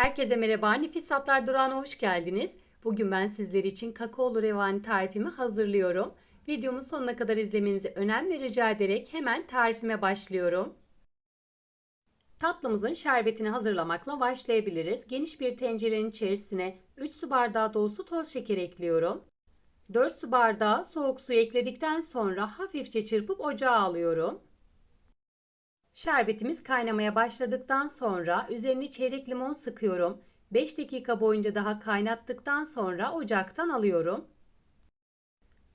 Herkese merhaba. Nefis Tatlar Durağı'na hoş geldiniz. Bugün ben sizler için kakaolu revani tarifimi hazırlıyorum. Videomu sonuna kadar izlemenizi önemli rica ederek hemen tarifime başlıyorum. Tatlımızın şerbetini hazırlamakla başlayabiliriz. Geniş bir tencerenin içerisine 3 su bardağı dolusu toz şeker ekliyorum. 4 su bardağı soğuk su ekledikten sonra hafifçe çırpıp ocağa alıyorum. Şerbetimiz kaynamaya başladıktan sonra üzerine çeyrek limon sıkıyorum. 5 dakika boyunca daha kaynattıktan sonra ocaktan alıyorum.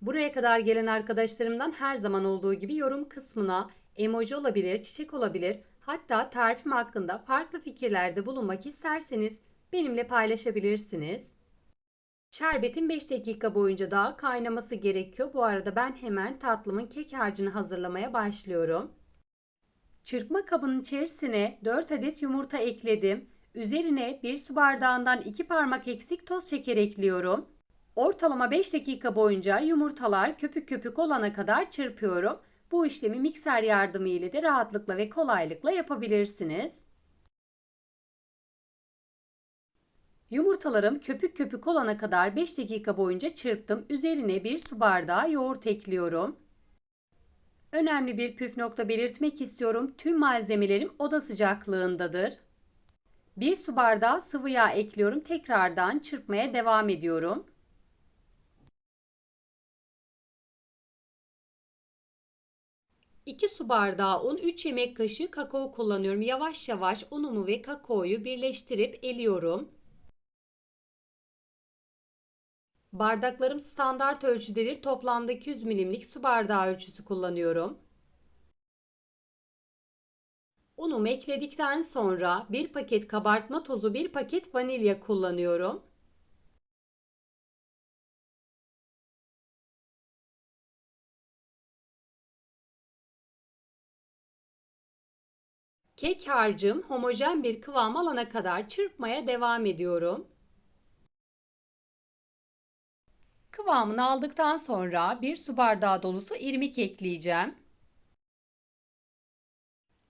Buraya kadar gelen arkadaşlarımdan her zaman olduğu gibi yorum kısmına emoji olabilir, çiçek olabilir, hatta tarifim hakkında farklı fikirlerde bulunmak isterseniz benimle paylaşabilirsiniz. Şerbetin 5 dakika boyunca daha kaynaması gerekiyor. Bu arada ben hemen tatlımın kek harcını hazırlamaya başlıyorum. Çırpma kabının içerisine 4 adet yumurta ekledim. Üzerine 1 su bardağından 2 parmak eksik toz şeker ekliyorum. Ortalama 5 dakika boyunca yumurtalar köpük köpük olana kadar çırpıyorum. Bu işlemi mikser yardımı ile de rahatlıkla ve kolaylıkla yapabilirsiniz. Yumurtalarım köpük köpük olana kadar 5 dakika boyunca çırptım. Üzerine 1 su bardağı yoğurt ekliyorum. Önemli bir püf nokta belirtmek istiyorum. Tüm malzemelerim oda sıcaklığındadır. 1 su bardağı sıvı yağ ekliyorum. Tekrardan çırpmaya devam ediyorum. İki su bardağı un, 3 yemek kaşığı kakao kullanıyorum. Yavaş yavaş unumu ve kakaoyu birleştirip eliyorum. Bardaklarım standart ölçüdedir. Toplamda 200 milimlik su bardağı ölçüsü kullanıyorum. Unumu ekledikten sonra bir paket kabartma tozu, bir paket vanilya kullanıyorum. Kek harcım homojen bir kıvam alana kadar çırpmaya devam ediyorum. Kıvamını aldıktan sonra bir su bardağı dolusu irmik ekleyeceğim.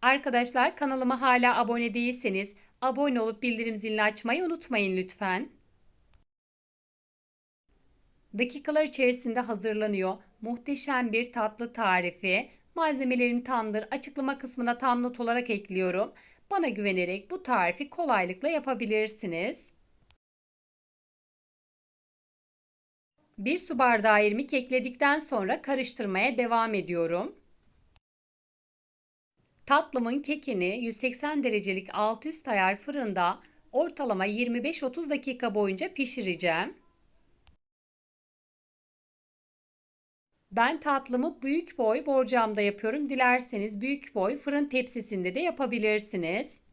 Arkadaşlar kanalıma hala abone değilseniz abone olup bildirim zilini açmayı unutmayın lütfen. Dakikalar içerisinde hazırlanıyor. Muhteşem bir tatlı tarifi. Malzemelerim tamdır. Açıklama kısmına tam not olarak ekliyorum. Bana güvenerek bu tarifi kolaylıkla yapabilirsiniz. 1 su bardağı irmik ekledikten sonra karıştırmaya devam ediyorum. Tatlımın kekini 180 derecelik alt üst ayar fırında ortalama 25-30 dakika boyunca pişireceğim. Ben tatlımı büyük boy borcamda yapıyorum. Dilerseniz büyük boy fırın tepsisinde de yapabilirsiniz.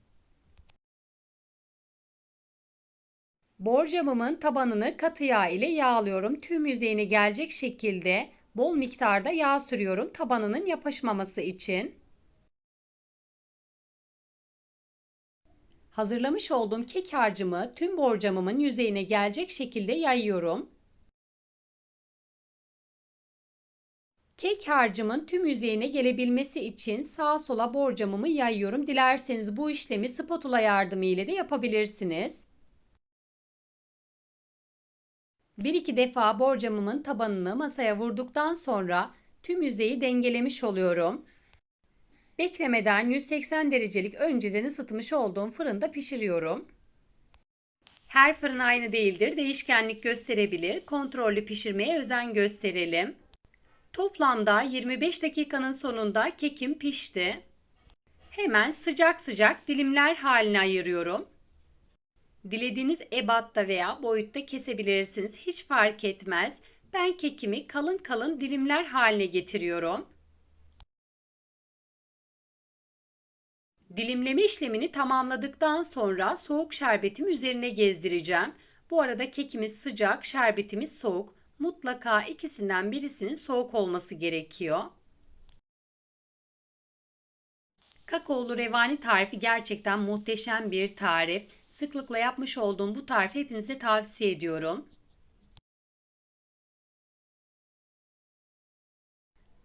Borcamımın tabanını katı yağ ile yağlıyorum. Tüm yüzeyine gelecek şekilde bol miktarda yağ sürüyorum tabanının yapışmaması için. Hazırlamış olduğum kek harcımı tüm borcamımın yüzeyine gelecek şekilde yayıyorum. Kek harcımın tüm yüzeyine gelebilmesi için sağa sola borcamımı yayıyorum. Dilerseniz bu işlemi spatula yardımı ile de yapabilirsiniz. Bir iki defa borcamımın tabanını masaya vurduktan sonra tüm yüzeyi dengelemiş oluyorum. Beklemeden 180 derecelik önceden ısıtmış olduğum fırında pişiriyorum. Her fırın aynı değildir. Değişkenlik gösterebilir. Kontrollü pişirmeye özen gösterelim. Toplamda 25 dakikanın sonunda kekim pişti. Hemen sıcak sıcak dilimler haline ayırıyorum. Dilediğiniz ebatta veya boyutta kesebilirsiniz. Hiç fark etmez. Ben kekimi kalın kalın dilimler haline getiriyorum. Dilimleme işlemini tamamladıktan sonra soğuk şerbetimi üzerine gezdireceğim. Bu arada kekimiz sıcak, şerbetimiz soğuk. Mutlaka ikisinden birisinin soğuk olması gerekiyor. Kakaolu revani tarifi gerçekten muhteşem bir tarif. Sıklıkla yapmış olduğum bu tarifi hepinize tavsiye ediyorum.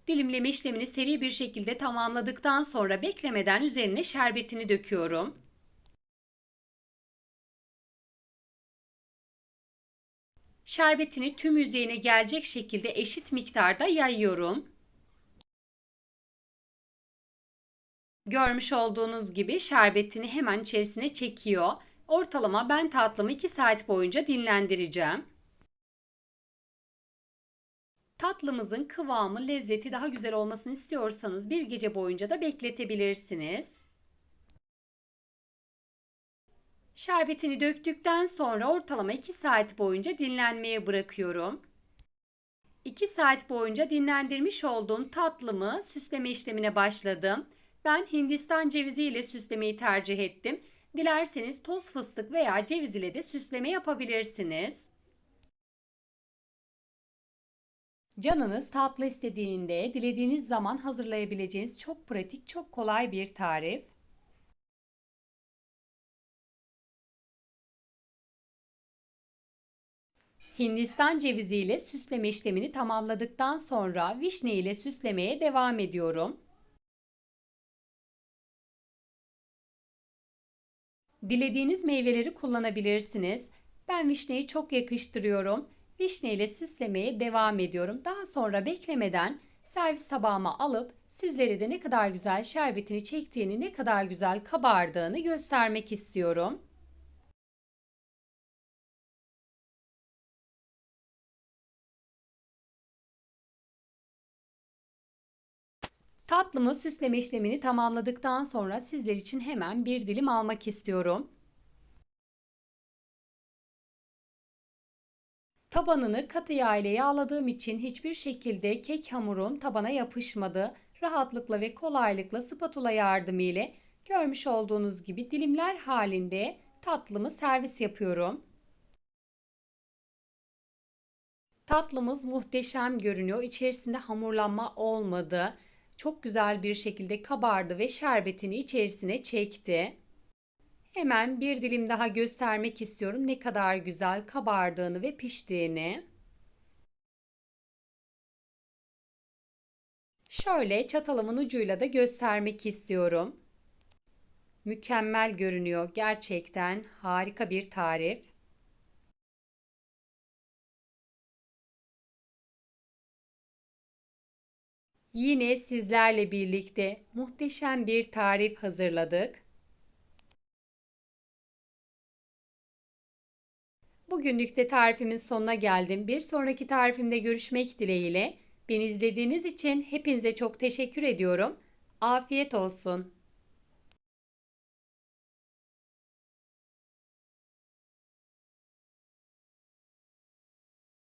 Dilimleme işlemini seri bir şekilde tamamladıktan sonra beklemeden üzerine şerbetini döküyorum. Şerbetini tüm yüzeyine gelecek şekilde eşit miktarda yayıyorum. Görmüş olduğunuz gibi şerbetini hemen içerisine çekiyor. Ortalama ben tatlımı 2 saat boyunca dinlendireceğim. Tatlımızın kıvamı, lezzeti daha güzel olmasını istiyorsanız bir gece boyunca da bekletebilirsiniz. Şerbetini döktükten sonra ortalama 2 saat boyunca dinlenmeye bırakıyorum. 2 saat boyunca dinlendirmiş olduğum tatlımı süsleme işlemine başladım. Ben Hindistan cevizi ile süslemeyi tercih ettim. Dilerseniz toz fıstık veya ceviz ile de süsleme yapabilirsiniz. Canınız tatlı istediğinde dilediğiniz zaman hazırlayabileceğiniz çok pratik, çok kolay bir tarif. Hindistan cevizi ile süsleme işlemini tamamladıktan sonra vişne ile süslemeye devam ediyorum. Dilediğiniz meyveleri kullanabilirsiniz. Ben vişneyi çok yakıştırıyorum. Vişne ile süslemeye devam ediyorum. Daha sonra beklemeden servis tabağıma alıp sizlere de ne kadar güzel şerbetini çektiğini, ne kadar güzel kabardığını göstermek istiyorum. Tatlımı süsleme işlemini tamamladıktan sonra sizler için hemen bir dilim almak istiyorum. Tabanını katı yağ ile yağladığım için hiçbir şekilde kek hamurum tabana yapışmadı. Rahatlıkla ve kolaylıkla spatula yardımı ile görmüş olduğunuz gibi dilimler halinde tatlımı servis yapıyorum. Tatlımız muhteşem görünüyor. İçerisinde hamurlanma olmadı. Çok güzel bir şekilde kabardı ve şerbetini içerisine çekti. Hemen bir dilim daha göstermek istiyorum ne kadar güzel kabardığını ve piştiğini. Şöyle çatalımın ucuyla da göstermek istiyorum. Mükemmel görünüyor. Gerçekten harika bir tarif. Yine sizlerle birlikte muhteşem bir tarif hazırladık. Bugünlük de tarifimin sonuna geldim. Bir sonraki tarifimde görüşmek dileğiyle. Beni izlediğiniz için hepinize çok teşekkür ediyorum. Afiyet olsun.